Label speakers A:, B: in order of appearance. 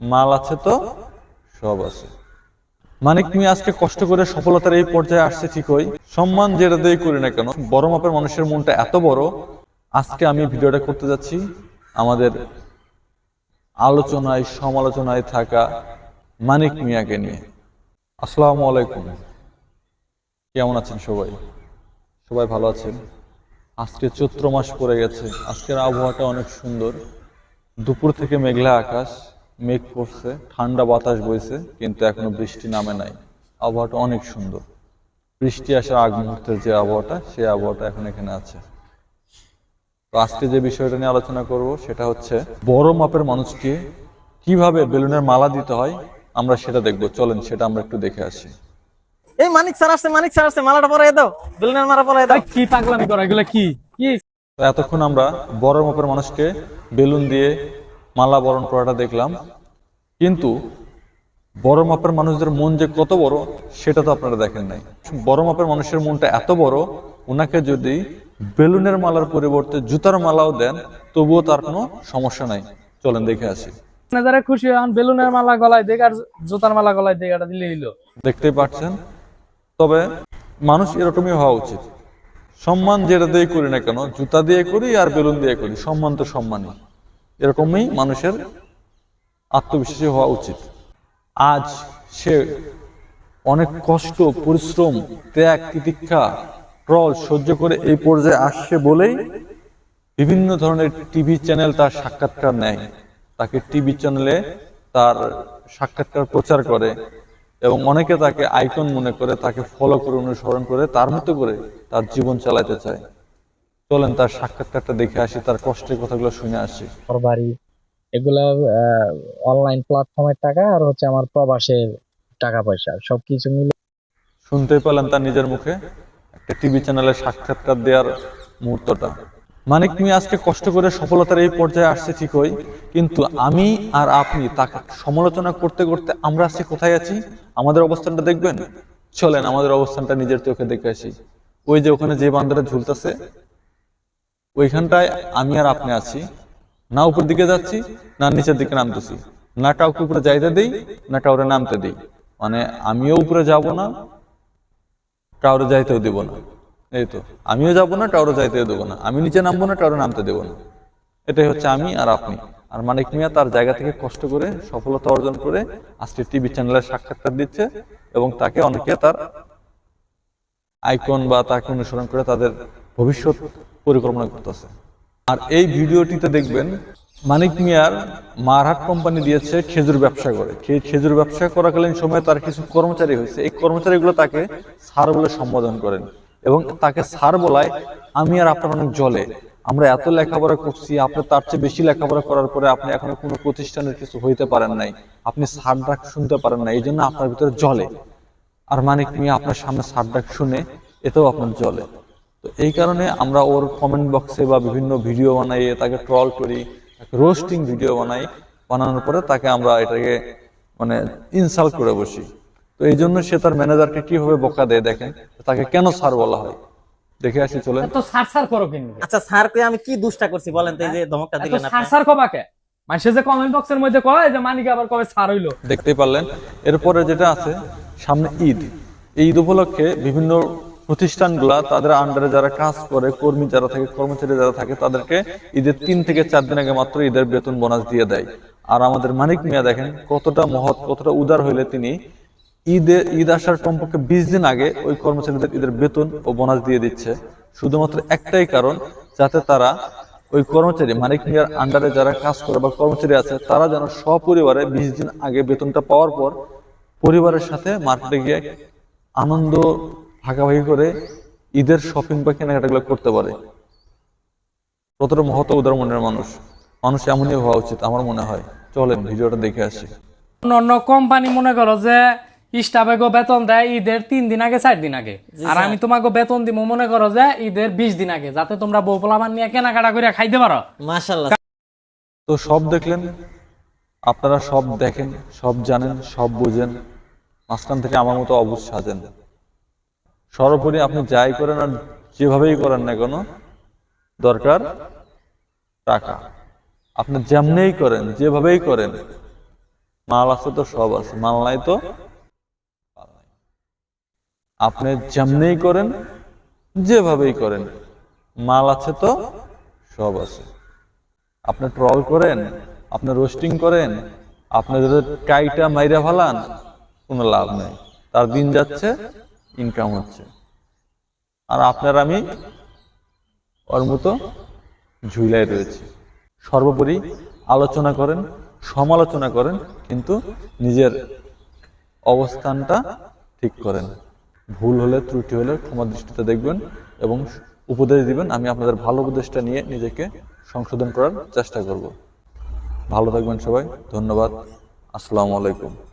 A: মাল আছে তো? সব আছে। মানিক মিয়া আজকে কষ্ট করে সফলতার এই পর্যায়ে আসছে ঠিকই। সম্মান যেটা দিয়ে করি না কেন, বড় মাপের মানুষের মনটা এত বড়। আজকে আমি ভিডিওটা করতে যাচ্ছি আমাদের আলোচনায়, সমালোচনায় থাকা মানিক মিয়াকে নিয়ে। আসসালামু আলাইকুম। কেমন আছেন সবাই? সবাই ভালো আছেন? আজকে চৈত্র মাস পড়ে গেছে। আজকের আবহাওয়াটা অনেক সুন্দর। দুপুর থেকে মেঘলা আকাশ। মেঘ পড়ছে ঠান্ডা বাতাস বইছে কিন্তু এখনও বৃষ্টি নামে নাই। আবহাওয়াটা অনেক সুন্দর। বৃষ্টি আসার আগ মুহূর্তের যে আবহাওয়াটা সেই আবহাওয়াটা এখন এখানে আছে। তো আজকে যে বিষয়টা নিয়ে আলোচনা করব সেটা হচ্ছে বড় মাপের মানুষকে কীভাবে বেলুনের মালা দিতে হয় আমরা সেটা দেখব। চলেন সেটা আমরা একটু দেখে আসি।
B: এই মানিক স্যার আসছে মানিক স্যার আসছে মালাটা পরে দাও। বেলুনের মালা পরে দাও।
C: কি পাগলামি করা এগুলো কি? কি?
A: এতক্ষণ আমরা বড় মাপের মানুষকে বেলুন দিয়ে মালা বরণ করাটা দেখলাম। কিন্তু বড় মাপের মানুষদের মন যে কত বড় সেটা তো আপনারা দেখেন নাই। বড় মাপের মানুষের মনটা এত বড় ওনাকে যদি বেলুনের মালার পরিবর্তে জুতার মালাও দেন তবুও তার কোনো সমস্যা নাই। চলেন দেখে আসি।
C: যারা খুশি হন বেলুনের মালা গলায় দেখ আর জুতার মালা গলায় দেখ এটা দিলে হইল।
A: দেখতেই পাচ্ছেন? তবে মানুষ এরকমই হওয়া উচিত। সম্মান যেটা দিয়ে করি না কেন জুতা দিয়ে করি আর বেলুন দিয়ে করি সম্মান তো সম্মানই। এরকমই মানুষের আত্মবিশ্বাসী হওয়া উচিত। আজ সে অনেক কষ্ট, পরিশ্রম, ত্যাগ, তিতিক্ষা ট্রল সহ্য করে এই পর্যায়ে আসছে বলেই বিভিন্ন ধরনের টিভি চ্যানেল তার সাক্ষাৎকার নেয়। তাকে টিভি চ্যানেলে তার সাক্ষাৎকার প্রচার করে এবং অনেকে তাকে আইকন মনে করে, তাকে ফলো করে, অনুসরণ করে, তার মতো করে তার জীবন চালাতে চায়। চলেন তার সাক্ষাৎকারটা দেখে আসি তার কষ্টের কথাগুলো শুনে আসি।
D: ঘর বাড়ি এগুলা অনলাইন প্ল্যাটফর্মের টাকা আর হচ্ছে আমার প্রবাসের টাকা পয়সা সবকিছু মিলে।
A: শুনতে পেলেন তার নিজের মুখে একটা টিভি চ্যানেলে সাক্ষাৎকার দেওয়ার মুহূর্তটা। মানিক মিয়া আজকে কষ্ট করে সফলতার এই পর্যায়ে আসছে ঠিকই কিন্তু আমি আর আপনি তাকে সমালোচনা করতে করতে আমরা আজকে কোথায় আছি? আমাদের অবস্থানটা দেখবেন? চলেন আমাদের অবস্থানটা নিজের চোখে দেখে আসি। ওই যে ওখানে যে বান্দারা ঝুলতেছে ওইখানটায় আমি আর আপনি আছি। না উপর দিকে যাচ্ছি, না নিচের দিকে নামতেছি। না কাউকে উপরে যাইতে দেই, না কাউরে নামতে দিই। মানে আমিও উপরে যাব না, কাউরে যাইতেও দেব না। এই তো, আমিও যাব না, কাউরে যাইতেও দেবো না। আমি নিচে নামবো না, কাউরে নামতে দেবো না। এটাই হচ্ছে আমি আর আপনি। আর মানিক মিয়া তার জায়গা থেকে কষ্ট করে, সফলতা অর্জন করে আজকে টিভি চ্যানেলের সাক্ষাৎকার দিচ্ছে এবং তাকে অনেকে তার আইকন বা তাকে অনুসরণ করে তাদের ভবিষ্যৎ পরিকল্পনা করতেছে। আর এই ভিডিওটিতে দেখবেন মানিক মিয়ার মারহাট কোম্পানি দিয়েছে খেজুর ব্যবসা করে। খেজুর ব্যবসা করাকালীন সময় তার কিছু কর্মচারী হয়েছে। এই কর্মচারীগুলো তাকে স্যার বলে সম্বোধন করেন এবং তাকে স্যার বলায়, আমি আর আপনার অনেক জলে। আমরা এত লেখাপড়া করছি, আপনি তার চেয়ে বেশি লেখাপড়া করার পরে আপনি এখনও কোনো প্রতিষ্ঠানের কিছু হইতে পারেন নাই। আপনি সার ডাক শুনতে পারেন না এই জন্য আপনার ভিতরে জলে। আর মানিক মিয়া আপনার সামনে সার ডাক শুনে, এতেও আপনার জলে। তো এই কারণে আমরা ওর কমেন্ট বক্সে বা বিভিন্ন ভিডিও বানাই তাকে ট্রল করি রোস্টিং ভিডিও বানাই বানানোর পরে তাকে আমরা এটাকে মানে ইনসাল্ট করে বসি। তো এই জন্য সে তার ম্যানেজারকে কীভাবে বকা দেয় দেখেন তাকে কেন স্যার বলা হয়? দেখে আসি চলেন।
C: তো সার সার করো কিন্তু
B: আচ্ছা স্যার কে আমি কি দুষ্টা করছি বলেন তো এই যে ধমকটা দিলেন
C: সার
B: আপনি।
C: সার কবাকে মানুষে যে কমেন্ট বক্সের মধ্যে কয় যে মানিক আবার কবে সার হইল?
A: দেখতেই পারলেন। এরপরে যেটা আছে সামনে ঈদ। এই ঈদ উপলক্ষে বিভিন্ন প্রতিষ্ঠানগুলা তাদের আন্ডারে যারা কাজ করে, কর্মী যারা থাকে, কর্মচারী যারা থাকে, তাদেরকে ঈদের তিন থেকে চার দিন আগে মাত্র ঈদের বেতন বোনাস দিয়ে দেয়। আর আমাদের মানিক মিয়া দেখেন, কতটা মহৎ, কতটা উদার হইলে তিনি ঈদে, ঈদ আসার কমপক্ষে বিশ দিন আগে ওই কর্মচারীদের ঈদের বেতন ও বোনাস দিয়ে দিচ্ছে। শুধুমাত্র একটাই কারণ, যাতে তারা ওই কর্মচারী, মানিক মিয়ার আন্ডারে যারা কাজ করে বা কর্মচারী আছে, তারা যেন সপরিবারে বিশ দিন আগে বেতনটা পাওয়ার পর পরিবারের সাথে মার্কেটে গিয়ে আনন্দ ভাগাভাগি করে ঈদের শপিং বা কেনাকাটাগুলো করতে পারে। কতটা মহৎ উদার মনের মানুষ মানুষ এমনই হওয়া উচিত আমার মনে হয়। চলেন ভিডিওটা দেখে আসি।
C: অন্য কোম্পানি মনে করো যে স্টাফে গো বেতন দেয় ঈদের তিন দিন আগে চার দিন আগে। আর আমি তোমাকে বেতন দিব মনে করো যে ঈদের বিশ দিন আগে যাতে তোমরা বউ পোলামান নিয়ে কেনাকাটা করে খাইতে পারো।
B: মাশাআল্লাহ।
A: তো সব দেখলেন আপনারা সব দেখেন সব জানেন সব বুঝেন মাঝখান থেকে আমার মতো অবুজ সাজেন। সর্বোপরি আপনি যাই করেন আর যেভাবেই করেন না কেন, দরকার টাকা। আপনি যেমনেই করেন, যেভাবেই করেন, মাল আছে তো সব আছে, মাল নাই তো আপনি যেমনেই করেন, যেভাবেই করেন, মাল আছে তো সব আছে। আপনি ট্রল করেন, আপনি রোস্টিং করেন, আপনি যদি কাইটা মাইরা ফালান, কোনো লাভ নেই। তার দিন যাচ্ছে ইনকাম হচ্ছে। আর আপনার আমি ওর মতো ঝুলাই রয়েছে। সর্বোপরি আলোচনা করেন, সমালোচনা করেন, কিন্তু নিজের অবস্থানটা ঠিক করেন। ভুল হলে, ত্রুটি হলে ক্ষমা দৃষ্টিতে দেখবেন এবং উপদেশ দিবেন, আমি আপনাদের ভালো উপদেশটা নিয়ে নিজেকে সংশোধন করার চেষ্টা করব। ভালো থাকবেন সবাই, ধন্যবাদ, আসসালামু আলাইকুম।